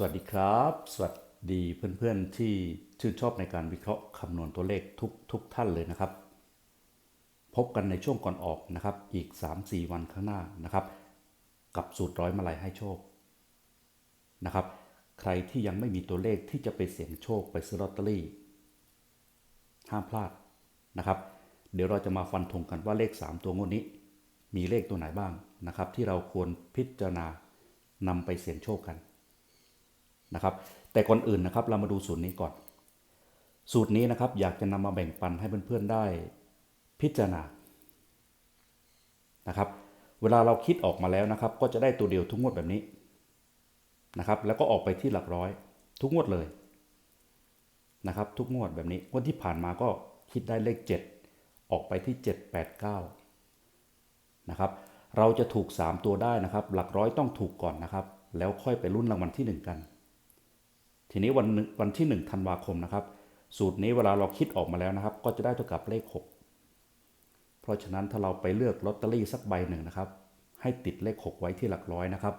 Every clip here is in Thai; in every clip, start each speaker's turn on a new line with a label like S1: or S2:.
S1: สวัสดีครับ สวัสดีเพื่อนๆที่ชื่นชอบในการวิเคราะห์คำนวณตัวเลขทุกทุกท่านเลยนะครับ พบกันในช่วงก่อนออกนะครับ อีก 3-4 วันข้างหน้านะครับ กับสูตรร้อยมาลัยให้โชคนะครับ ใครที่ยังไม่มีตัวเลขที่จะไปเสี่ยงโชคไปซื้อลอตเตอรี่ ห้ามพลาดนะครับ เดี๋ยวเราจะมาฟันธงกันว่าเลข 3 ตัวงวดนี้ มีเลขตัวไหนบ้างนะครับ ที่เราควรพิจารณานำไปเสี่ยงโชคกัน นะครับ แต่ก่อนอื่นนะครับเรามาดูสูตรนี้ก่อน สูตรนี้นะครับอยากจะนำมาแบ่งปันให้เพื่อนๆได้พิจารณานะครับ เวลาเราคิดออกมาแล้วนะครับ ก็จะได้ตัวเดียวทุกงวดแบบนี้นะครับแล้วก็ออกไปที่หลักร้อย ทุกงวดเลยนะครับ ทุกงวดแบบนี้งวดที่ผ่านมาก็คิดได้เลข 7 ออกไปที่ 789นะครับเราจะถูก 3 ตัวได้นะครับ หลักร้อยต้องถูกก่อนนะครับ แล้วค่อยไปรุ่นรางวัลที่ 1 กัน ทีนี้วันวันที่ 1 ธันวาคมนะครับ สูตรนี้เวลาเราคิดออกมาแล้วนะครับ ก็จะได้เท่ากับเลข 6 เพราะฉะนั้นถ้าเราไปเลือกลอตเตอรี่สักใบหนึ่งนะครับ ให้ติดเลข 6 ไว้ที่หลักร้อยนะครับ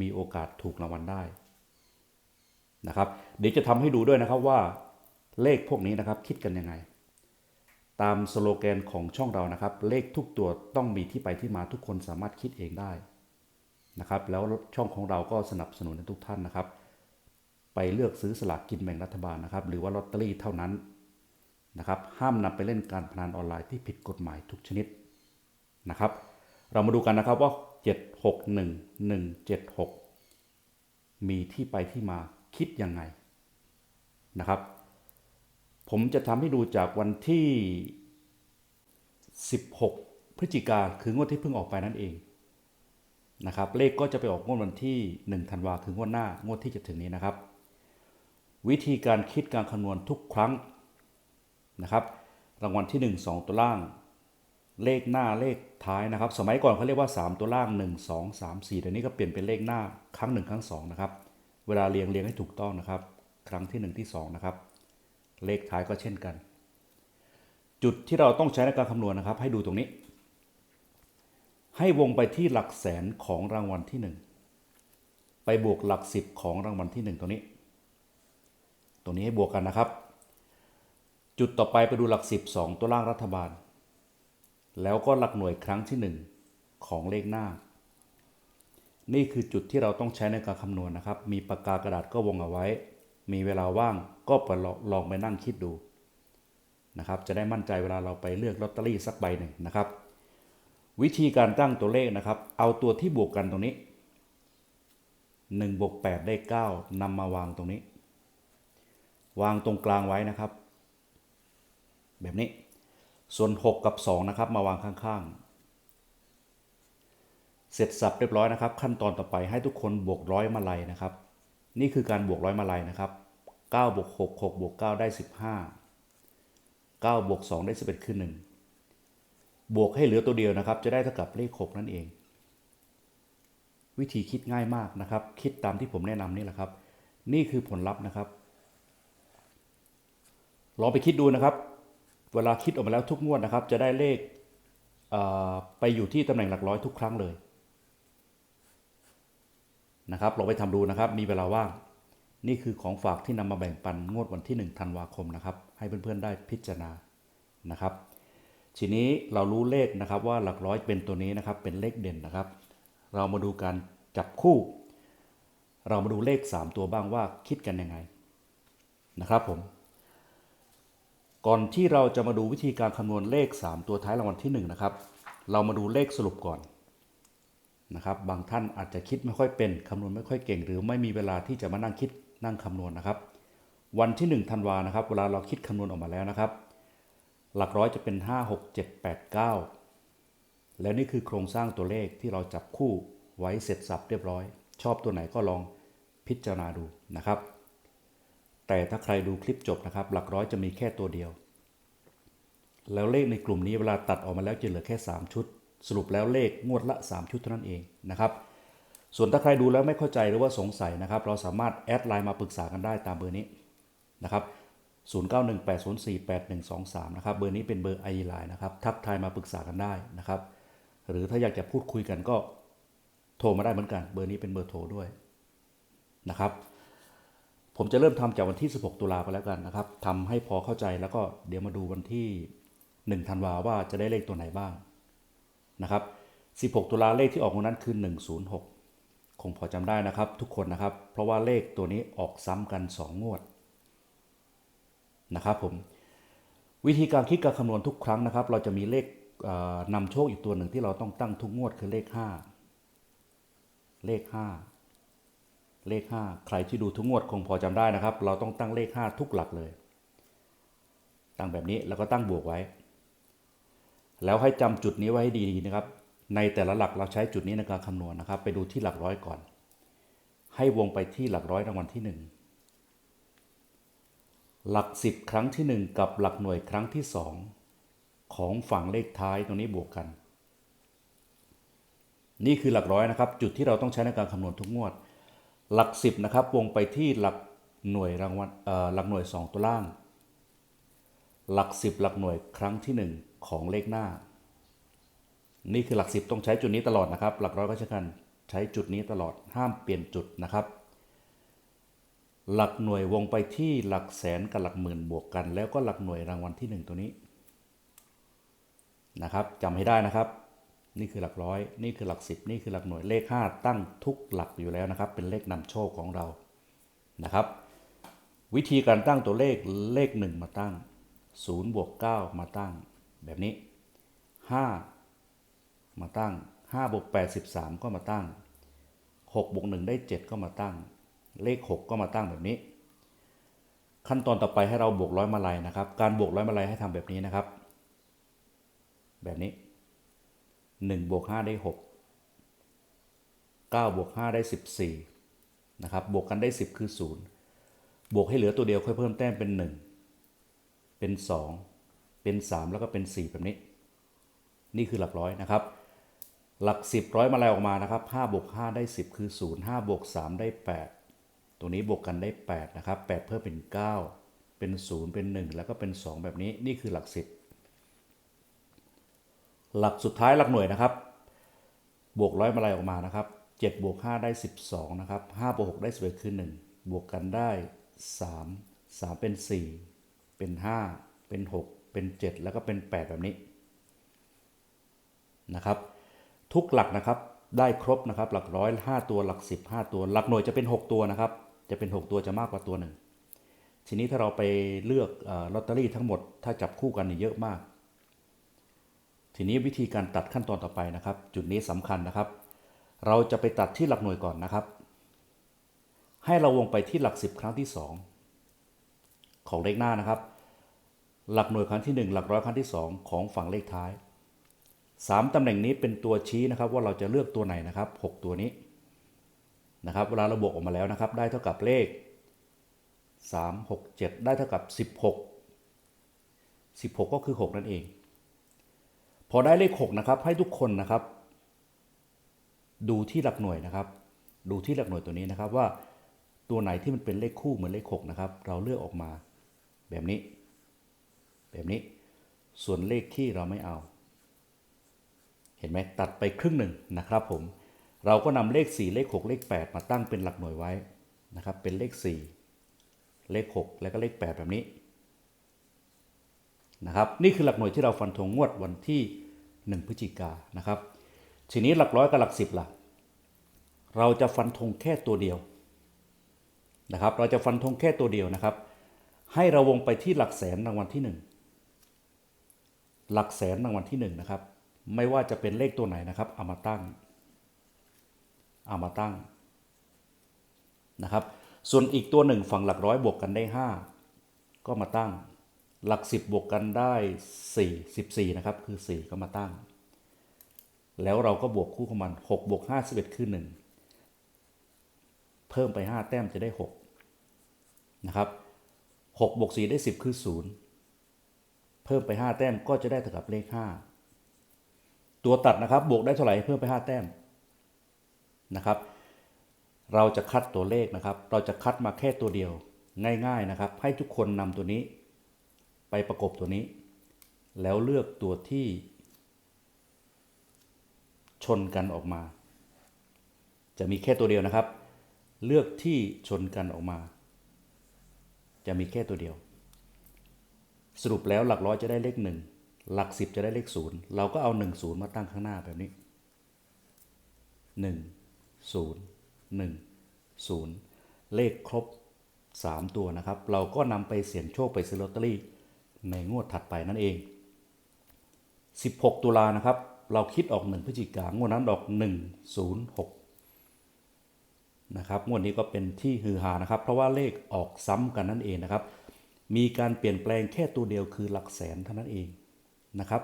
S1: มีโอกาสถูกรางวัลได้นะครับเดี๋ยวจะทำให้ดูด้วยนะครับว่าเลขพวกนี้นะครับคิดกันยังไง ตามสโลแกนของช่องเรานะครับ เลขทุกตัวต้องมีที่ไปที่มาทุกคนสามารถคิดเองได้นะครับ แล้วช่องของเราก็สนับสนุนทุกท่านนะครับ ไปเลือกซื้อสลากกินแบ่งรัฐบาลนะครับ หรือว่าลอตเตอรี่เท่านั้นนะครับ ห้ามนำไปเล่นการพนันออนไลน์ที่ผิดกฎหมายทุกชนิดนะครับ เรามาดูกันนะครับว่า 761176 มีที่ไปที่มาคิดยังไงนะครับ ผมจะทำให้ดูจากวันที่ 16 พฤศจิกาคืองวดที่เพิ่งออกไปนั่นเองนะครับเลขก็จะไปออกงวดวันที่ 1 ธันวาคืองวดหน้างวดที่จะถึงนี้นะครับ วิธีการคิดการคำนวณทุกครั้งนะครับ รางวัลที่ 1 2 ตัวล่าง เลขหน้าเลขท้ายนะครับ สมัยก่อนเขาเรียกว่า 3 ตัวล่าง 1 2 3 4เดี๋ยวนี้ก็เปลี่ยนเป็นเลขหน้าครั้ง 1 ครั้ง 2 นะครับ เวลาเรียงเรียงให้ถูกต้องนะครับ ครั้งที่ 1 ที่ 2 นะครับ เลขท้ายก็เช่นกัน จุดที่เราต้องใช้ในการคำนวณนะครับ ให้ดูตรงนี้ ให้วงไปที่หลักแสนของรางวัลที่ 1 ไปบวกหลัก 10 ของรางวัลที่ 1ตัวนี้ ตัวนี้ให้บวกกันนะครับ จุดต่อไปไปดูหลัก 10 2 ตัวล่างรัฐบาล แล้วก็หลักหน่วยครั้งที่ 1 ของเลขหน้า นี่คือจุดที่เราต้องใช้ในการคำนวณนะครับ มีปากกากระดาษก็วงเอาไว้ มีเวลาว่างก็ไปลองไปนั่งคิดดูนะครับจะได้มั่นใจเวลาเราไปเลือกลอตเตอรี่สักใบหนึ่งนะครับ วิธีการตั้งตัวเลขนะครับ เอาตัวที่บวกกันตรงนี้1บวก8ได้ 9นำมาวางตรงนี้ วางตรงกลางไว้นะครับ แบบนี้ ส่วน 6 กับ 2 นะครับ มาวางข้างๆ เสร็จสับเรียบร้อยนะครับ ขั้นตอนต่อไปให้ทุกคนบวกร้อยมาลัยนะครับ นี่คือการบวกร้อยมาลัยนะครับ9บวก6 6บวก9ได้ 15 9บวก2ได้ 11 คือ 1 บวกให้เหลือตัวเดียวนะครับ จะได้เท่ากับเลข 6 นั่นเอง วิธีคิดง่ายมากนะครับ คิดตามที่ผมแนะนำนี่แหละครับ นี่คือผลลัพธ์นะครับ ลองไปคิดดูนะครับ เวลาคิดออกมาแล้วทุกงวดนะครับ จะได้เลขไปอยู่ที่ตำแหน่งหลักร้อยทุกครั้งเลยนะครับลองไปทำดูนะครับ มีเวลาว่าง นี่คือของฝากที่นำมาแบ่งปันงวดวันที่1ธันวาคมนะครับ ให้เพื่อนๆได้พิจารณานะครับ ทีนี้เรารู้เลขนะครับว่าหลักร้อยเป็นตัวนี้นะครับ เป็นเลขเด่นนะครับ เรามาดูการจับคู่ เรามาดูเลข 3 ตัวบ้างว่าคิดกันยังไงนะครับผม ก่อนที่เราจะมาดูวิธีการคำนวณเลข 3 ตัวท้ายรางวัลที่1นะครับ เรามาดูเลขสรุปก่อนนะครับ บางท่านอาจจะคิดไม่ค่อยเป็นคำนวณไม่ค่อยเก่ง หรือไม่มีเวลาที่จะมานั่งคิดนั่งคำนวณนะครับ วันที่1ธันวานะครับ เวลาเราคิดคำนวณออกมาแล้วนะครับ หลักร้อยจะเป็น 5 6 7 8 9 แล้วนี่คือโครงสร้างตัวเลขที่เราจับคู่ไว้เสร็จสับเรียบร้อย ชอบตัวไหนก็ลองพิจารณาดูนะครับ แต่ถ้าใครดูคลิปจบนะครับ หลักร้อยจะมีแค่ตัวเดียว แล้วเลขในกลุ่มนี้เวลาตัดออกมาแล้วจะเหลือแค่ 3 ชุด สรุปแล้วเลขงวดละ 3 ชุดเท่านั้นเองนะครับ ส่วนถ้าใครดูแล้วไม่เข้าใจหรือว่าสงสัยนะครับ เราสามารถแอดไลน์มาปรึกษากันได้ตามเบอร์นี้นะครับ0918048123 นะครับ เบอร์นี้เป็นเบอร์ไอไลน์นะครับ ทักทายมาปรึกษากันได้นะครับ หรือถ้าอยากจะพูดคุยกันก็โทรมาได้เหมือนกัน เบอร์นี้เป็นเบอร์โทรด้วยนะครับ ผมจะเริ่มทำจากวันที่ 16 ตุลาไปแล้วกันนะครับทำให้พอเข้าใจแล้วก็เดี๋ยวมาดูวันที่1ธันวาว่าจะได้เลขตัวไหนบ้างนะครับ 16 ตุลาเลขที่ออกวันนั้นคือ 106 คงพอจำได้นะครับ ทุกคนนะครับ เพราะว่าเลขตัวนี้ออกซ้ำกัน 2 งวดนะครับผมวิธีการคิดการคำนวณทุกครั้งนะครับ เราจะมีเลขนำโชคอีกตัวหนึ่งที่เราต้องตั้งทุกงวดคือเลข 5 เลข 5 เลข 5 ใครที่ดูทุกงวดคงพอจำได้นะครับ เราต้องตั้งเลข 5 ทุกหลักเลย ตั้งแบบนี้แล้วก็ตั้งบวกไว้ แล้วให้จำจุดนี้ไว้ให้ดีๆนะครับ ในแต่ละหลักเราใช้จุดนี้ในการคำนวณนะครับ ไปดูที่หลักร้อยก่อน ให้วงไปที่หลักร้อยรางวัลที่หนึ่งหลักสิบครั้งที่หนึ่งกับหลักหน่วยครั้งที่สองของฝั่งเลขท้ายตรงนี้บวกกัน นี่คือหลักร้อยนะครับ จุดที่เราต้องใช้ในการคำนวณทุกงวด หลักสิบนะครับ วงไปที่หลักหน่วยรางวัลเอ่อหลักหน่วยสองตัวล่าง หลักสิบหลักหน่วยครั้งที่หนึ่งของเลขหน้า นี่คือหลักสิบต้องใช้จุดนี้ตลอดนะครับ หลักร้อยก็เช่นกันใช้จุดนี้ตลอดห้ามเปลี่ยนจุดนะครับ หลักหน่วยวงไปที่หลักแสนกับหลักหมื่นบวกกัน แล้วก็หลักหน่วยรางวัลที่หนึ่งตัวนี้นะครับจำให้ได้นะครับ นี่คือหลักร้อย นี่คือหลักสิบนี่คือหลักหน่วยเลข 5 ตั้งทุกหลักอยู่แล้วนะครับ เป็นเลขนำโชคของเรานะครับ วิธีการตั้งตัวเลขเลข 1 มาตั้ง0บวก9มาตั้ง แบบนี้ 5 มาตั้ง5บวก8 13 ก็มาตั้ง6บวก1ได้ 7 ก็มาตั้ง เลข 6 ก็มาตั้งแบบนี้ ขั้นตอนต่อไปให้เราบวกร้อยมาลัยนะครับ การบวกร้อยมาลัยให้ทำแบบนี้นะครับ แบบนี้ 1บวก5ได้ 6 9บวก5ได้ 14นะครับบวกกันได้ 10 คือ 0 บวกให้เหลือตัวเดียวค่อยเพิ่มแต้มเป็น 1 เป็น 2 เป็น 3 แล้วก็เป็น 4 แบบนี้ นี่คือหลักร้อยนะครับ หลัก 10 ร้อยมาแลัยออกมานะครับ5บวก5ได้ 10 คือ 0 5บวก3ได้ 8 ตัวนี้บวกกันได้ 8 นะครับ 8 เพิ่มเป็น 9 เป็น 0 เป็น 1 แล้วก็เป็น 2 แบบนี้ นี่คือหลัก 10 หลักสุดท้ายหลักหน่วยนะครับ บวกร้อยมาลัยออกมานะครับ7บวก5ได้ 12 นะครับ5บวก6ได้ 11 คือ 1 บวกกันได้ 3 3 เป็น 4 เป็น 5 เป็น 6 เป็น 7 แล้วก็เป็น 8 แบบนี้นะครับ ทุกหลักนะครับได้ครบนะครับ หลักร้อย5ตัวหลัก 10 5 ตัว หลักหน่วยจะเป็น 6 ตัวนะครับ จะเป็น 6 ตัวจะมากกว่าตัวหนึ่งทีนี้ถ้าเราไปเลือกอลอตเตอรี่ทั้งหมดถ้าจับคู่กันเนี่ยเยอะมาก ทีนี้วิธีการตัดขั้นตอนต่อไปนะครับ จุดนี้สำคัญนะครับ เราจะไปตัดที่หลักหน่วยก่อนนะครับ ให้เราวงไปที่หลัก 10 ครั้งที่ 2 ของเลขหน้านะครับ หลักหน่วยครั้งที่ 1 หลักร้อยครั้งที่ 2 ของฝั่งเลขท้าย 3ตำแหน่งนี้เป็นตัวชี้นะครับ ว่าเราจะเลือกตัวไหนนะครับ 6 ตัวนี้นะครับเวลาเราบวกออกมาแล้วนะครับ ได้เท่ากับเลข 3 6 7 ได้เท่ากับ 16 16 ก็คือ 6 นั่นเอง พอได้เลข6นะครับให้ทุกคนนะครับ ดูที่หลักหน่วยนะครับ ดูที่หลักหน่วยตัวนี้นะครับว่าตัวไหนที่มันเป็นเลขคู่เหมือนเลข6นะครับ เราเลือกออกมาแบบนี้ แบบนี้ ส่วนเลขที่เราไม่เอา เห็นไหมตัดไปครึ่งหนึ่งนะครับผม เราก็นำเลข 4 เลข 6 เลข 8 มาตั้งเป็นหลักหน่วยไว้นะครับ เป็นเลข 4 เลข 6 แล้วก็เลข 8 แบบนี้ นะครับนี่คือหลักหน่วยที่เราฟันธงงวดวันที่ 1 พฤศจิกานะครับทีนี้หลักร้อยกับหลักสิบล่ะ เราจะฟันธงแค่ตัวเดียวนะครับ เราจะฟันธงแค่ตัวเดียวนะครับ ให้เราวงไปที่หลักแสนรางวัลที่หนึ่งหลักแสนรางวัลที่หนึ่งนะครับไม่ว่าจะเป็นเลขตัวไหนนะครับเอามาตั้งเอามาตั้งนะครับ ส่วนอีกตัวหนึ่งฝั่งหลักร้อยบวกกันได้ห้าก็มาตั้ง หลักสิบบวกกันได้สี่สิบสี่นะครับ คือสี่ก็มาตั้ง แล้วเราก็บวกคู่ของมัน 6 บวก 5 11 คือ 1 เพิ่มไป 5 แต้มจะได้ 6 นะครับ6บวก4ได้ 10 คือ 0 เพิ่มไป 5 แต้มก็จะได้เท่ากับเลข 5 ตัวตัดนะครับ บวกได้เท่าไหร่เพิ่มไป 5 แต้มนะครับ เราจะคัดตัวเลขนะครับ เราจะคัดมาแค่ตัวเดียวง่าย ๆนะครับ ให้ทุกคนนำตัวนี้ ไปประกบตัวนี้ แล้วเลือกตัวที่ ชนกันออกมา จะมีแค่ตัวเดียวนะครับ เลือกที่ชนกันออกมา จะมีแค่ตัวเดียว สรุปแล้วหลักร้อยจะได้เลขหนึ่งหลักสิบจะได้เลขศูนย์เราก็เอาหนึ่งศูนย์มาตั้งข้างหน้าแบบนี้หนึ่งศูนย์หนึ่งศูนย์เลขครบสามตัวนะครับ เราก็นำไปเสี่ยงโชคไปซื้อลอตเตอรี่ ในงวดถัดไปนั่นเอง 16 ตุลานะครับ เราคิดออก 1 พฤศจิกายนงวดนั้นออก 106 นะครับงวดนี้ก็เป็นที่ฮือฮานะครับ เพราะว่าเลขออกซ้ำกันนั่นเองนะครับ มีการเปลี่ยนแปลงแค่ตัวเดียวคือหลักแสนเท่านั้นเองนะครับ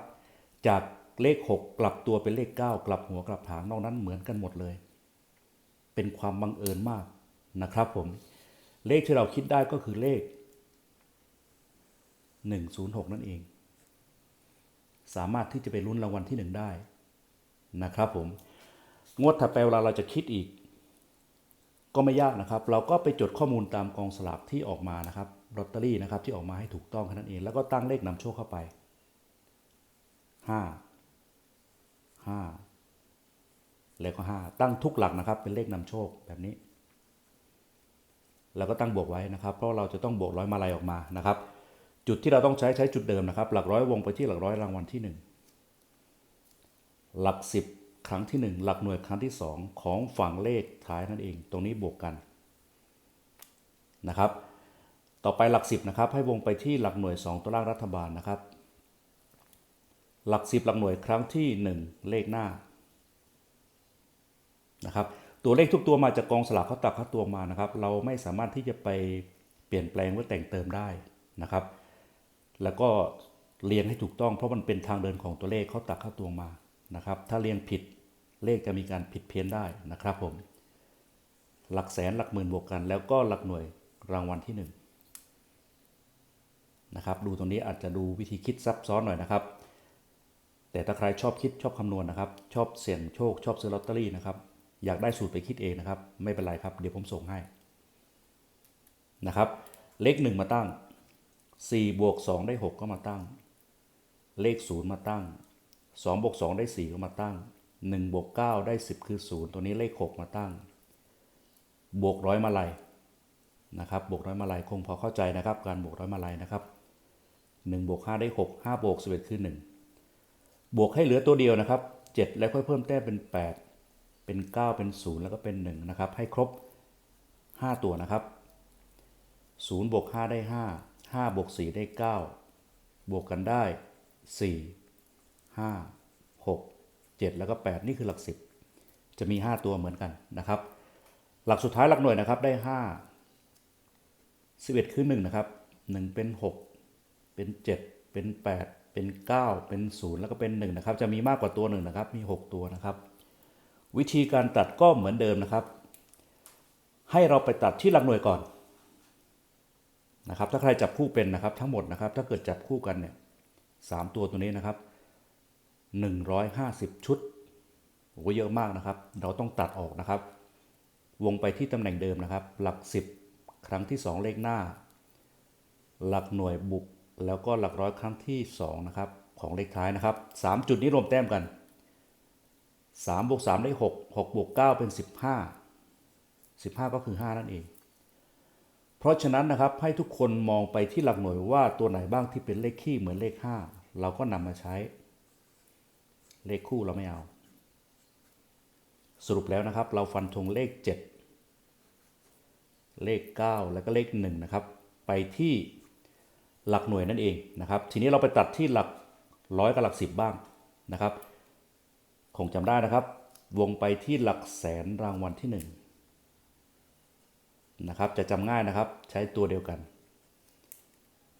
S1: จากเลข 6 กลับตัวเป็นเลข 9 กลับหัวกลับหางนอกนั้นเหมือนกันหมดเลย เป็นความบังเอิญมากนะครับผมเลขที่เราคิดได้ก็คือเลข 106 นั่นเอง สามารถที่จะไปลุ้นรางวัลที่หนึ่งได้นะครับผม งวดถัดไปเวลาเราจะคิดอีก ก็ไม่ยากนะครับ เราก็ไปจดข้อมูลตามกองสลากที่ออกมานะครับลอตเตอรี่นะครับที่ออกมาให้ถูกต้องแค่นั้นเอง แล้วก็ตั้งเลขนำโชคเข้าไปห้าห้าแล้วก็ห้าตั้งทุกหลักนะครับ เป็นเลขนำโชคแบบนี้ แล้วก็ตั้งบวกไว้นะครับ เพราะเราจะต้องบวกร้อยมาลัยออกมานะครับ จุดที่เราต้องใช้ใช้จุดเดิมนะครับ หลักร้อยวงไปที่หลักร้อยรางวัลที่หนึ่งหลักสิบครั้งที่หนึ่งหลักหน่วยครั้งที่สองของฝั่งเลขท้ายนั่นเอง ตรงนี้บวกกันนะครับ ต่อไปหลักสิบนะครับ ให้วงไปที่หลักหน่วยสองตัวล่างรัฐบาลนะครับ หลักสิบหลักหน่วยครั้งที่หนึ่งเลขหน้านะครับตัวเลขทุกตัวมาจากกองสลากเขาตักเขาตัวมานะครับ เราไม่สามารถที่จะไปเปลี่ยนแปลงหรือแต่งเติมได้นะครับ แล้วก็เรียงให้ถูกต้อง เพราะมันเป็นทางเดินของตัวเลขเขาตักเข้าตัวมานะครับ ถ้าเรียงผิดเลขจะมีการผิดเพี้ยนได้นะครับผม หลักแสนหลักหมื่นบวกกัน แล้วก็หลักหน่วยรางวัลที่หนึ่งนะครับดูตรงนี้อาจจะดูวิธีคิดซับซ้อนหน่อยนะครับ แต่ถ้าใครชอบคิดชอบคำนวณนะครับ ชอบเสี่ยงโชคชอบซื้อลอตเตอรี่นะครับ อยากได้สูตรไปคิดเองนะครับ ไม่เป็นไรครับ เดี๋ยวผมส่งให้นะครับ เลขหนึ่งมาตั้ง 4บวก2ได้ 6 ก็มาตั้ง เลข 0 มาตั้ง 2 บวก 2 ได้ 4 ก็มาตั้ง 1 บวก 9 ได้ 10 คือ 0 ตัวนี้เลข 6 มาตั้ง บวกร้อยมาลัยนะครับ บวกร้อยมาลัยคงพอเข้าใจนะครับ การบวกร้อยมาลัยนะครับ1บวก5ได้ 6 5บวก11 คือ 1 บวกให้เหลือตัวเดียวนะครับ 7 แล้วค่อยเพิ่มแต้มเป็น 8 เป็น 9 เป็น 0 แล้วก็เป็น 1 นะครับ ให้ครบ 5 ตัวนะครับ0บวก5ได้ 5 5บวก4ได้ 9 บวกกันได้ 4 5 6 7 แล้วก็ 8 นี่คือหลัก 10 จะมี 5 ตัวเหมือนกันนะครับ หลักสุดท้ายหลักหน่วยนะครับได้ 5 11 คือ 1 นะครับ 1 เป็น 6 เป็น 7 เป็น 8 เป็น 9 เป็น 0 แล้วก็เป็น 1 นะครับ จะมีมากกว่าตัวหนึ่งนะครับ มี 6 ตัวนะครับ วิธีการตัดก็เหมือนเดิมนะครับ ให้เราไปตัดที่หลักหน่วยก่อน นะครับ ถ้าใครจับคู่เป็นนะครับทั้งหมดนะครับ ถ้าเกิดจับคู่กันเนี่ยสามตัวตัวนี้นะครับหนึ่งร้อยห้าสิบชุดโอ้เยอะมากนะครับ เราต้องตัดออกนะครับ วงไปที่ตำแหน่งเดิมนะครับ หลักสิบครั้งที่สองเลขหน้า หลักหน่วยบุกแล้วก็หลักร้อยครั้งที่สองนะครับของเลขท้ายนะครับสามจุดนี้รวมแต้มกันสามบวกสามได้หกหกบวกเก้าเป็นสิบห้าสิบห้าก็คือห้านั่นเอง ราะฉะนั้นนะครับให้ทุกคนมองไปที่หลักหน่วยว่าตัวไหนบ้างที่เป็นเลขคี่เหมือนเลข 5 เราก็นำมาใช้ เลขคู่เราไม่เอา สรุปแล้วนะครับ เราฟันธงเลข 7 เลข 9 แล้วก็เลข1นะครับไปที่หลักหน่วยนั่นเองนะครับ ทีนี้เราไปตัดที่หลักร้อยกับหลักสิบบ้างนะครับ คงจำได้นะครับ วงไปที่หลักแสนรางวัลที่ 1 นะครับ จะจำง่ายนะครับ ใช้ตัวเดียวกัน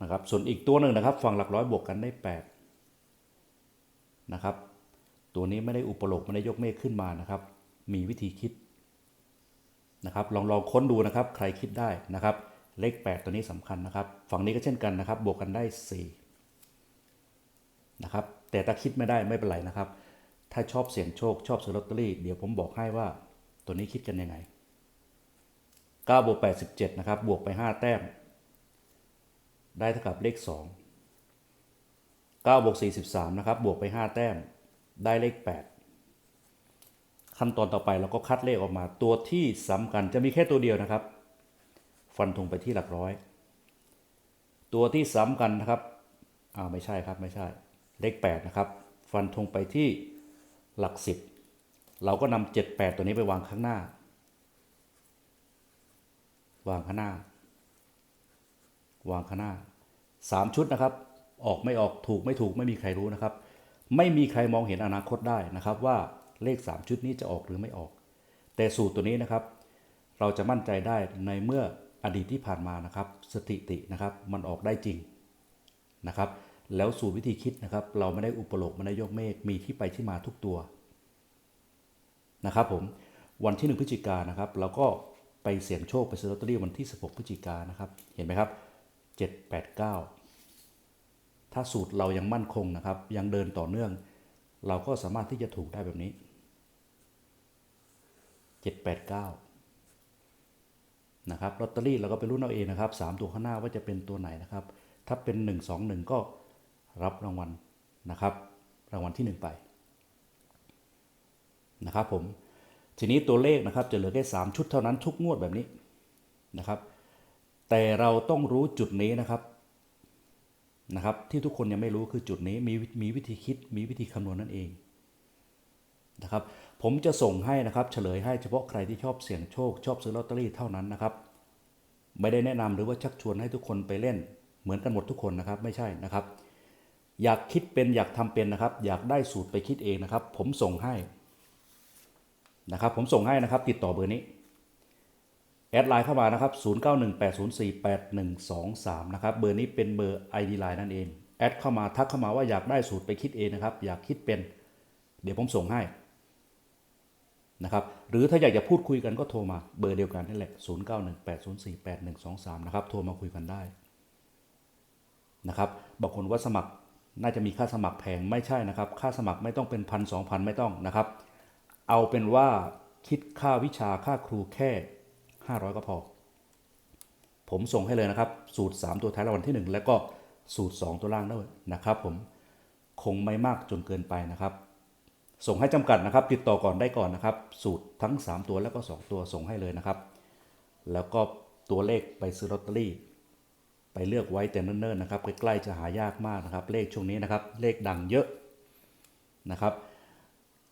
S1: นะครับ ส่วนอีกตัวหนึ่งนะครับ ฝั่งหลักร้อยบวกกันได้ 8 นะครับ ตัวนี้ไม่ได้อุปโลกไม่ได้ยกเมฆขึ้นมานะครับ มีวิธีคิดนะครับ ลองลองค้นดูนะครับ ใครคิดได้นะครับ เลข 8 ตัวนี้สำคัญนะครับ ฝั่งนี้ก็เช่นกันนะครับ บวกกันได้ 4 นะครับ แต่ถ้าคิดไม่ได้ไม่เป็นไรนะครับ ถ้าชอบเสี่ยงโชคชอบซื้อลอตเตอรี่เดี๋ยวผมบอกให้ว่าตัวนี้คิดกันยังไง 9บวก87 นะครับ บวกไป 5 แต้ม ได้เท่ากับเลข 2 9บวก43 นะครับ บวกไป 5 แต้ม ได้เลข 8 ขั้นตอนต่อไปเราก็คัดเลขออกมา ตัวที่สำคัญจะมีแค่ตัวเดียวนะครับ ฟันธงไปที่หลักร้อย ตัวที่ซ้ำกันนะครับอ้าวไม่ใช่ครับไม่ใช่ เลข 8 นะครับ ฟันธงไปที่หลักสิบเราก็นำเจ็ดแปดตัวนี้ไปวางข้างหน้า วางข้างหน้า วางข้างหน้าสามชุดนะครับ ออกไม่ออกถูกไม่ถูกไม่มีใครรู้นะครับ ไม่มีใครมองเห็นอนาคตได้นะครับ ว่าเลข 3 ชุดนี้จะออกหรือไม่ออก แต่สูตรตัวนี้นะครับ เราจะมั่นใจได้ในเมื่ออดีตที่ผ่านมานะครับ สถิตินะครับมันออกได้จริงนะครับ แล้วสูตรวิธีคิดนะครับ เราไม่ได้อุปโลกไม่ได้ยกเมฆมีที่ไปที่มาทุกตัวนะครับผมวันที่ 1พฤศจิกายนนะครับเราก็ ไปเสี่ยงโชคไปซื้อลอตเตอรี่วันที่ 16พฤศจิกายนนะครับ เห็นไหมครับ 789 ถ้าสูตรเรายังมั่นคงนะครับ ยังเดินต่อเนื่อง เราก็สามารถที่จะถูกได้แบบนี้ 789 นะครับลอตเตอรี่เราก็ไปรุ่นเอาเองนะครับ 3 ตัวข้างหน้าว่าจะเป็นตัวไหนนะครับ ถ้าเป็น 1 2 1 ก็รับรางวัลนะครับ รางวัลที่ 1 ไปนะครับผม ทีนี้ตัวเลขนะครับจะเหลือแค่ 3 ชุดเท่านั้นทุกงวดแบบนี้นะครับ แต่เราต้องรู้จุดนี้นะครับนะครับที่ทุกคนยังไม่รู้คือจุดนี้มีมีวิธีคิดมีวิธีคำนวณนั่นเองนะครับผมจะส่งให้นะครับเฉลยให้เฉพาะใครที่ชอบเสี่ยงโชค ชอบซื้อลอตเตอรี่เท่านั้นนะครับ ไม่ได้แนะนำหรือว่าชักชวนให้ทุกคนไปเล่น เหมือนกันหมดทุกคนนะครับไม่ใช่นะครับ อยากคิดเป็นอยากทำเป็นนะครับ อยากได้สูตรไปคิดเองนะครับ ผมส่งให้ นะครับผมส่งให้นะครับติดต่อเบอร์นี้ แอดไลน์เข้ามานะครับ 0918048123 นะครับเบอร์นี้เป็นเบอร์ ID Line นั่นเอง แอดเข้ามาทักเข้ามาว่าอยากได้สูตรไปคิดเองนะครับ อยากคิดเป็น เดี๋ยวผมส่งให้นะครับหรือถ้าอยากจะพูดคุยกันก็โทรมาเบอร์เดียวกันนี่แหละ 0918048123 นะครับโทรมาคุยกันได้นะครับบางคนว่าสมัครน่าจะมีค่าสมัครแพงไม่ใช่นะครับ ค่าสมัครไม่ต้องเป็นพันสองพันไม่ต้องนะครับ เอาเป็นว่าคิดค่าวิชาค่าครูแค่ 500 ก็พอ ผมส่งให้เลยนะครับ สูตร 3 ตัวท้ายรางวัลที่ 1 แล้วก็สูตร 2 ตัวล่างด้วยนะครับผมคงไม่มากจนเกินไปนะครับ ส่งให้จำกัดนะครับ ติดต่อก่อนได้ก่อนนะครับ สูตรทั้ง 3 ตัวแล้วก็ 2 ตัวส่งให้เลยนะครับ แล้วก็ตัวเลขไปซื้อลอตเตอรี่ ไปเลือกไว้แต่เนิ่นๆนะครับใกล้ๆจะหายากมากนะครับ เลขช่วงนี้นะครับ เลขดังเยอะนะครับ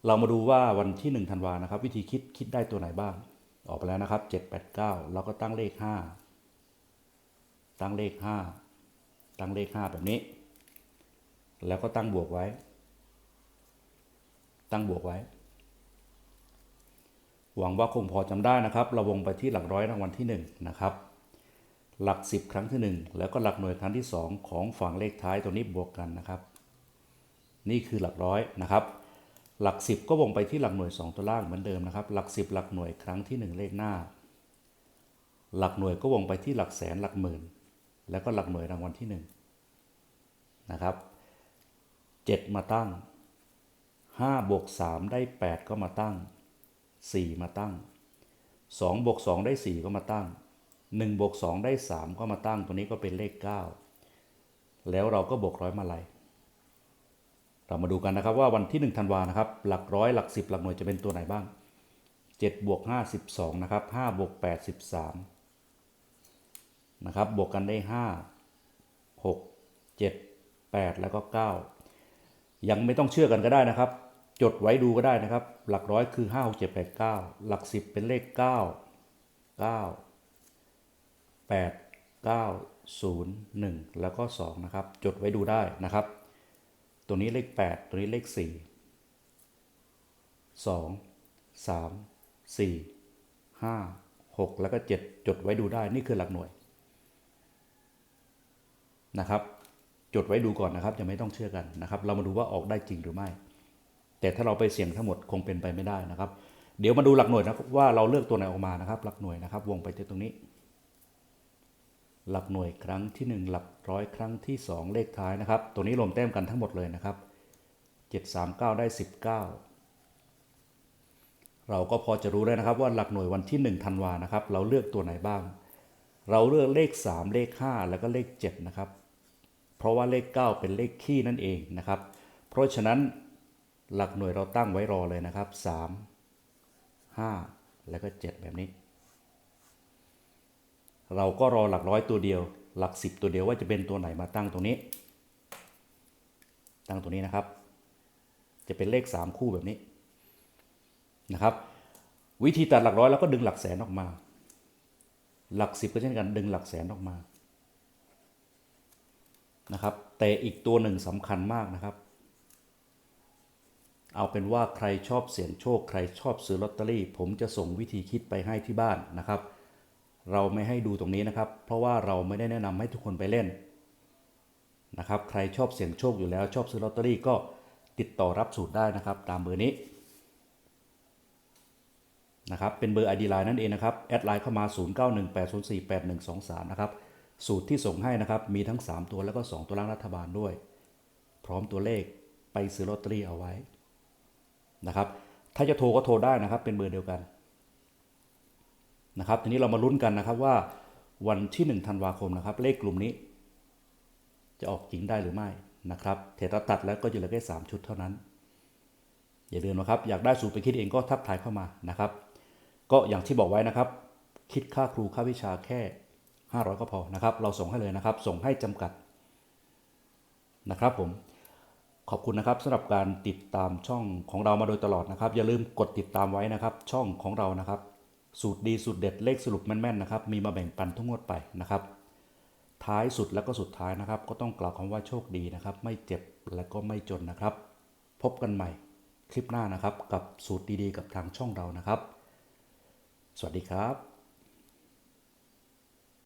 S1: เรามาดูว่าวันที่ 1 ธันวานะครับ วิธีคิดคิดได้ตัวไหนบ้าง ออกไปแล้วนะครับ 789 เราก็ตั้งเลข 5 ตั้งเลข 5 ตั้งเลข 5 แบบนี้ แล้วก็ตั้งบวกไว้ ตั้งบวกไว้ หวังว่าคงพอจำได้นะครับ เราวงไปที่หลักร้อยรางวัลที่ 1 นะครับหลัก 10 ครั้งที่ 1 แล้วก็หลักหน่วยครั้งที่ 2 ของฝั่งเลขท้ายตัวนี้บวกกันนะครับ นี่คือหลักร้อยนะครับ หลัก 10 ก็วงไปที่หลักหน่วย 2 ตัวล่างเหมือนเดิมนะครับ หลัก 10 หลักหน่วยครั้งที่ 1 เลขหน้า หลักหน่วยก็วงไปที่หลักแสนหลักหมื่น แล้วก็หลักหน่วยรางวัลที่1นะครับ7 มาตั้ง5บวก3ได้ 8 ก็มาตั้ง 4 มาตั้ง2บวก2ได้ 4 ก็มาตั้ง1บวก2ได้ 3 ก็มาตั้ง ตัวนี้ก็เป็นเลข 9 แล้วเราก็บวกร้อยมาลัย เรามาดูกันนะครับว่าวันที่ 1 ธันวานะครับ หลักร้อยหลัก 10 หลักหน่วยจะเป็นตัวไหนบ้าง 7 บวก 5 12 นะครับ5บวก 8 13 นะครับ บวกกันได้ 5 6 7 8 แล้วก็ 9 ยังไม่ต้องเชื่อกันก็ได้นะครับ จดไว้ดูก็ได้นะครับ หลักร้อยคือ 5 6 7 8 9 หลัก 10 เป็นเลข 9 9 8 9 0 1 แล้วก็ 2 นะครับ จดไว้ดูได้นะครับ ตัวนี้เลข 8 ตัวนี้เลข 4 2 3 4 5 6 แล้วก็ 7 จดไว้ดูได้นี่คือหลักหน่วยนะครับ จดไว้ดูก่อนนะครับจะไม่ต้องเชื่อกันนะครับ เรามาดูว่าออกได้จริงหรือไม่ แต่ถ้าเราไปเสี่ยงทั้งหมดคงเป็นไปไม่ได้นะครับ เดี๋ยวมาดูหลักหน่วยนะว่าเราเลือกตัวไหนออกมานะครับ หลักหน่วยนะครับ วงไปที่ตรงนี้ หลักหน่วยครั้งที่ 1 หลักร้อยครั้งที่ 2 เลขท้ายนะครับ ตัวนี้รวมแต้มกันทั้งหมดเลยนะครับ 739 ได้ 19 เราก็พอจะรู้ได้นะครับว่าหลักหน่วยวันที่ 1 ธันวานะครับ เราเลือกตัวไหนบ้าง เราเลือกเลข 3 เลข 5 แล้วก็เลข 7 นะครับ เพราะว่าเลข 9 เป็นเลขคี่นั่นเองนะครับ เพราะฉะนั้นหลักหน่วยเราตั้งไว้รอเลยนะครับ 3 5 แล้วก็ 7 แบบนี้ เราก็รอหลักร้อยตัวเดียว หลักสิบตัวเดียวว่าจะเป็นตัวไหนมาตั้งตรงนี้ ตั้งตรงนี้นะครับ จะเป็นเลขสามคู่แบบนี้นะครับ วิธีตัดหลักร้อยแล้วก็ดึงหลักแสนออกมา หลักสิบก็เช่นกันดึงหลักแสนออกมานะครับแต่อีกตัวหนึ่งสำคัญมากนะครับ เอาเป็นว่าใครชอบเสี่ยงโชค ใครชอบซื้อลอตเตอรี่ ผมจะส่งวิธีคิดไปให้ที่บ้านนะครับ เราไม่ให้ดูตรงนี้นะครับ เพราะว่าเราไม่ได้แนะนำให้ทุกคนไปเล่นนะครับ ใครชอบเสี่ยงโชคอยู่แล้วชอบซื้อลอตเตอรี่ก็ติดต่อรับสูตรได้นะครับ ตามเบอร์นี้นะครับเป็นเบอร์ ID Line นั่นเองนะครับแอดไลน์เข้ามา 0918048123 นะครับ สูตรที่ส่งให้นะครับ มีทั้ง 3 ตัวแล้วก็ 2 ตัวล่างรัฐบาลด้วย พร้อมตัวเลขไปซื้อลอตเตอรี่เอาไว้นะครับถ้าจะโทรก็โทรได้นะครับ เป็นเบอร์เดียวกัน นะครับทีนี้เรามาลุ้นกันนะครับว่าวันที่1ธันวาคมนะครับ เลขกลุ่มนี้ จะออกจริงได้หรือไม่นะครับเทตตัดแล้วก็จะเหลือแค่3ชุดเท่านั้น อย่าลืมนะครับ อยากได้สูตรไปคิดเองก็ทักทายเข้ามานะครับ ก็อย่างที่บอกไว้นะครับ คิดค่าครูค่าวิชาแค่ 500 ก็พอนะครับ เราส่งให้เลยนะครับ ส่งให้จำกัดนะครับผมขอบคุณนะครับสำหรับการติดตามช่องของเรามาโดยตลอดนะครับ อย่าลืมกดติดตามไว้นะครับ ช่องของเรานะครับ สูตรดีสูตรเด็ดเลขสรุปแม่นๆนะครับ มีมาแบ่งปันทุกงวดไปนะครับ ท้ายสุดแล้วก็สุดท้ายนะครับ ก็ต้องกล่าวคำว่าโชคดีนะครับ ไม่เจ็บและก็ไม่จนนะครับ พบกันใหม่คลิปหน้านะครับ กับสูตรดีๆ กับทางช่องเรานะครับ สวัสดีครับ